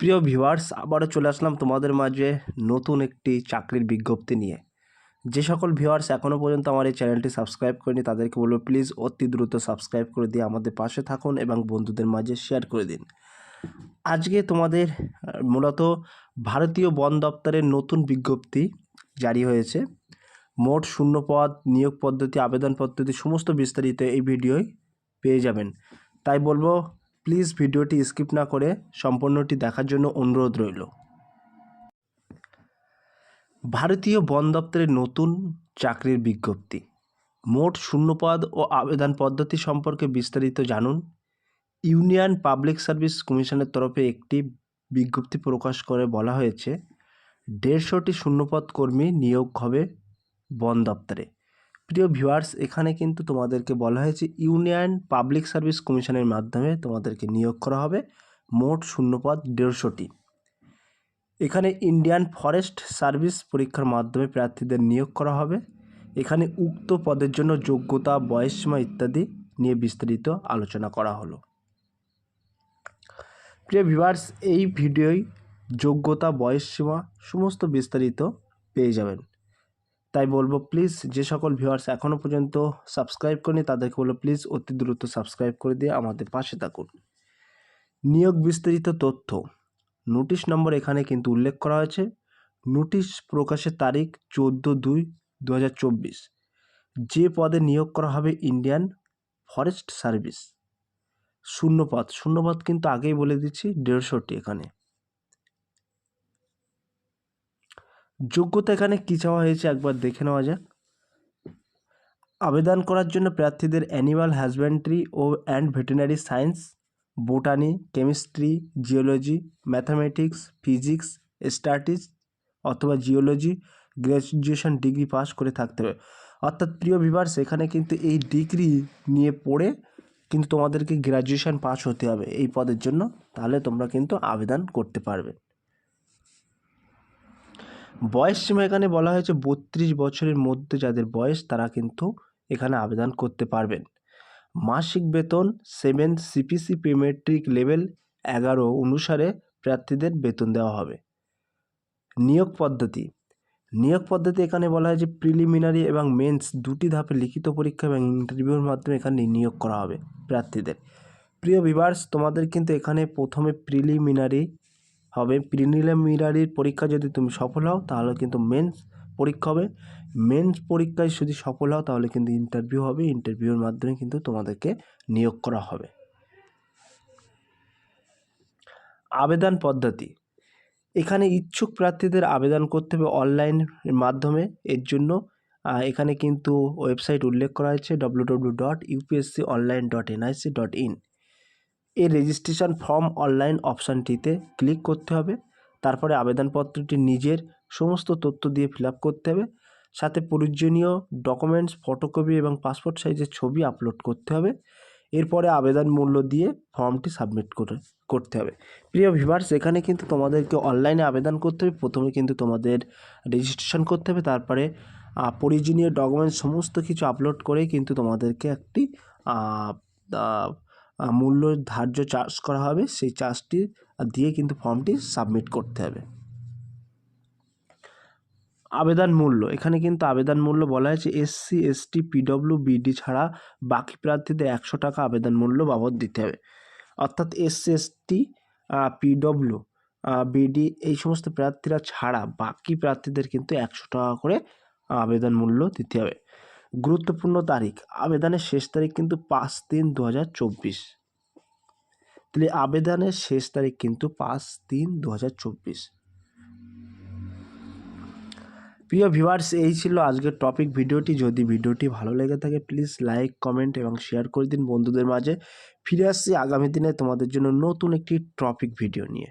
প্রিয় ভিউয়ার্স আবারও চলে আসলাম তোমাদের মাঝে নতুন একটি চাকরির বিজ্ঞপ্তি নিয়ে। যে সকল ভিউয়ার্স এখনও পর্যন্ত আমার এই চ্যানেলটি সাবস্ক্রাইব করেনি, তাদেরকে বলব প্লিজ অতি দ্রুত সাবস্ক্রাইব করে দিয়ে আমাদের পাশে থাকুন এবং বন্ধুদের মাঝে শেয়ার করে দিন। আজকে তোমাদের, মূলত ভারতীয় বন দপ্তরের নতুন বিজ্ঞপ্তি জারি হয়েছে। মোট শূন্য পদ, নিয়োগ পদ্ধতি, আবেদন পদ্ধতি, সমস্ত বিস্তারিত এই ভিডিওয় পেয়ে যাবেন। তাই বলব প্লিজ ভিডিওটি স্কিপ না করে সম্পূর্ণটি দেখার জন্য অনুরোধ রইল। ভারতীয় বন দপ্তরের নতুন চাকরির বিজ্ঞপ্তি। মোট শূন্যপদ ও আবেদন পদ্ধতি সম্পর্কে বিস্তারিত জানুন। ইউনিয়ন পাবলিক সার্ভিস কমিশনের তরফে একটি বিজ্ঞপ্তি প্রকাশ করে বলা হয়েছে, দেড়শোটি শূন্যপদ কর্মী নিয়োগ হবে বন দপ্তরে। প্রিয় ভিউয়ার্স, এখানে কিন্তু তোমাদেরকে বলা হয়েছে ইউনিয়ন পাবলিক সার্ভিস কমিশনের মাধ্যমে তোমাদেরকে নিয়োগ করা হবে মোট শূন্যপদ দেড়শোটি। এখানে ইন্ডিয়ান ফরেস্ট সার্ভিস পরীক্ষার মাধ্যমে প্রার্থীদের নিয়োগ করা হবে। এখানে উক্ত পদের জন্য যোগ্যতা বয়সসীমা ইত্যাদি নিয়ে বিস্তারিত আলোচনা করা হলো। প্রিয় ভিউয়ার্স, এই ভিডিওয় যোগ্যতা বয়সসীমা সমস্ত বিস্তারিত পেয়ে যাবেন। তাই বলব প্লিজ যে সকল ভিউয়ার্স এখনও পর্যন্ত সাবস্ক্রাইব করেনি, তাদেরকে বলব প্লিজ অতি দ্রুত সাবস্ক্রাইব করে দিয়ে আমাদের পাশে থাকুন। নিয়োগ বিস্তারিত তথ্য। নোটিশ নম্বর এখানে কিন্তু উল্লেখ করা হয়েছে। নোটিশ প্রকাশের তারিখ চোদ্দ দুই দু যে পদে নিয়োগ করা হবে ইন্ডিয়ান ফরেস্ট সার্ভিস শূন্যপদ। শূন্যপদ কিন্তু আগেই বলে দিচ্ছি, দেড়শোটি এখানে। যোগ্যতা এখানে কী চাওয়া হয়েছে একবার দেখে নেওয়া যাক। আবেদন করার জন্য প্রার্থীদের animal husbandry O and veterinary science botany chemistry geology mathematics physics statistics অথবা জিওলজি গ্র্যাজুয়েশন ডিগ্রি পাস করে থাকতে হবে। অর্থাৎ প্রিয় ভিভার্স এখানে কিন্তু এই ডিগ্রি নিয়ে পড়ে কিন্তু তোমাদেরকে গ্র্যাজুয়েশন পাস হতে হবে এই পদের জন্য। তাহলে তোমরা কিন্তু আবেদন করতে পারবে। বয়স সীমা এখানে বলা হয়েছে বত্রিশ বছরের মধ্যে যাদের বয়স তারা কিন্তু এখানে আবেদন করতে পারবেন। মাসিক বেতন সেভেন সিপিসি পেমেট্রিক লেভেল এগারো অনুসারে প্রার্থীদের বেতন দেওয়া হবে। নিয়োগ পদ্ধতি। নিয়োগ পদ্ধতি এখানে বলা হয় যে প্রিলিমিনারি এবং মেন্স দুটি ধাপে লিখিত পরীক্ষা এবং ইন্টারভিউর মাধ্যমে এখানে নিয়োগ করা হবে প্রার্থীদের। প্রিয় ভিভার্স তোমাদের কিন্তু এখানে প্রথমে প্রিলিমিনারি হবে। প্রিলিমিনারির পরীক্ষা যদি তুমি সফল হও, তাহলে কিন্তু মেন্স পরীক্ষা হবে। মেন্স পরীক্ষায় যদি সফল হও, তাহলে কিন্তু ইন্টারভিউ হবে। ইন্টারভিউর মাধ্যমে কিন্তু তোমাদেরকে নিয়োগ করা হবে। আবেদন পদ্ধতি। এখানে ইচ্ছুক প্রার্থীদের আবেদন করতে হবে অনলাইনের মাধ্যমে। এর জন্য এখানে কিন্তু ওয়েবসাইট উল্লেখ করা হয়েছে। W dot UPSC online dot NIC dot in এই রেজিস্ট্রেশন ফর্ম অনলাইন অপশানটিতে ক্লিক করতে হবে। তারপরে আবেদনপত্রটি নিজের সমস্ত তথ্য দিয়ে ফিল করতে হবে। সাথে প্রয়োজনীয় ডকুমেন্টস ফটোকপি এবং পাসপোর্ট সাইজের ছবি আপলোড করতে হবে। এরপরে আবেদন মূল্য দিয়ে ফর্মটি সাবমিট করে, করতে হবে। প্রিয় ভিভার্স এখানে কিন্তু তোমাদেরকে অনলাইনে আবেদন করতে হবে। প্রথমে কিন্তু তোমাদের রেজিস্ট্রেশন করতে হবে। তারপরে প্রয়োজনীয় ডকুমেন্টস সমস্ত কিছু আপলোড করে কিন্তু তোমাদেরকে একটি মূল্য ধার্য চার্জ করা হবে, সেই চার্জটি দিয়ে কিন্তু ফর্মটি সাবমিট করতে হবে। আবেদন মূল্য, এখানে কিন্তু আবেদন মূল্য বলা হয়েছে এসসি এসটি পিডব্লিউ বিডি ছাড়া বাকি প্রার্থীদের একশো টাকা আবেদন মূল্য বাবদ দিতে হবে। অর্থাৎ এসসি এসটি পিডব্লিউ বিডি এই সমস্ত প্রার্থীরা ছাড়া বাকি প্রার্থীদের কিন্তু একশো টাকা করে আবেদন মূল্য দিতে হবে। গুরুত্বপূর্ণ তারিখ। আবেদনের শেষ তারিখ কিন্তু পাঁচ তিন দু হাজার চব্বিশ। তাহলে আবেদনের শেষ তারিখ কিন্তু পাঁচ তিন দু হাজার চব্বিশ। প্রিয় ভিউয়ার্স, এই ছিল আজকের টপিক ভিডিওটি। যদি ভিডিওটি ভালো লেগে থাকে, প্লিজ লাইক, কমেন্ট এবং শেয়ার করে দিন বন্ধুদের মাঝে। ফিরে আসছি আগামী দিনে তোমাদের জন্য নতুন একটি টপিক ভিডিও নিয়ে।